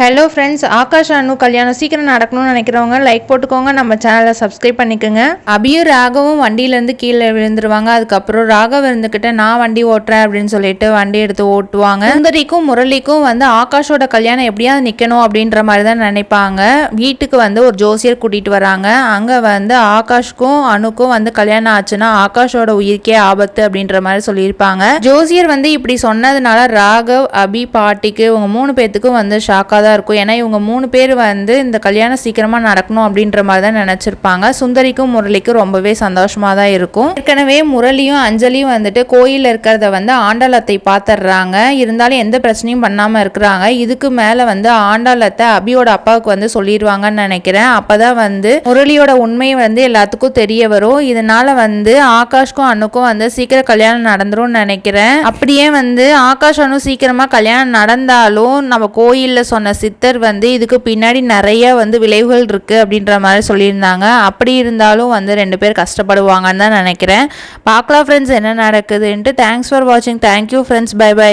Hello friends Akash அனு கல்யாணம் சீக்கிரம் நடக்கணும்னு நினைக்கிறவங்க லைக் போட்டுக்கோங்க. நம்ம சேனலை சப்ஸ்கிரைப் பண்ணிக்கோங்க. அபியும் ராகவும் வண்டியிலேருந்து கீழே விழுந்துருவாங்க. அதுக்கப்புறம் ராகவ் இருந்துக்கிட்ட நான் வண்டி ஓட்டுறேன் அப்படின்னு சொல்லிட்டு வண்டி எடுத்து ஓட்டுவாங்க. சுந்தரிக்கும் முரளிக்கும் வந்து ஆகாஷோட கல்யாணம் எப்படியாவது நிற்கணும் அப்படின்ற மாதிரி தான் நினைப்பாங்க. வீட்டுக்கு வந்து ஒரு ஜோசியர் கூட்டிகிட்டு வராங்க. அங்கே வந்து ஆகாஷ்க்கும் அணுக்கும் வந்து கல்யாணம் ஆச்சுன்னா ஆகாஷோட உயிருக்கே ஆபத்து அப்படின்ற மாதிரி சொல்லியிருப்பாங்க. ஜோசியர் வந்து இப்படி சொன்னதுனால ராகவ் அபி பாட்டிக்கு இவங்க மூணு பேர்த்துக்கும் வந்து ஷாக்காக தான் இருக்கும். ஏன்னா இவங்க மூணு பேர் வந்து இந்த கல்யாணம் சீக்கிரமாக நடக்கணும் அப்படின்ற மாதிரி தான் நினச்சிருப்பாங்க. சுந்தரிக்கும் முரளிக்கும் ரொம்பவே சந்தோஷமாக தான் இருக்கும். ஏற்கனவே முரளியும் அஞ்சலியும் வந்துட்டு கோயிலில் இருக்கிறத வந்து ஆண்டாளத்தை பார்த்துடுறாங்க இருந்தாலும் எந்த பிரச்சனையும் பண்ணாமல் இருக்கிறாங்க. இதுக்கு மேலே வந்து ஆண்டாளத்தை அபியோட அப்பாவுக்கு வந்து சொல்லிடுவாங்கன்னு நினைக்கிறேன். அப்போ தான் வந்து முரளியோட உண்மை வந்து எல்லாத்துக்கும் தெரிய வரும். இதனால் வந்து ஆகாஷ்க்கும் அண்ணுக்கும் வந்து சீக்கிரம் கல்யாணம் நடந்துரும்னு நினைக்கிறேன். அப்படியே வந்து ஆகாஷ் அண்ணும் சீக்கிரமாக கல்யாணம் நடந்தாலும் நம்ம கோயிலில் சொன்ன சித்தர் வந்து இதுக்கு பின்னாடி நிறைய வந்து விளைவுகள் இருக்குது அப்படின்ற மாதிரி சொல்லியிருந்தாங்க. அப்படி இருந்தாலும் வந்து ரெண்டு பேர் கஷ்டப்படுவாங்கன்னு தான் நினைக்கிறேன். பார்க்கலாம் ஃப்ரெண்ட்ஸ் என்ன நடக்குதுன்ட்டு. தேங்க்ஸ் ஃபார் வாட்சிங் thank you friends bye bye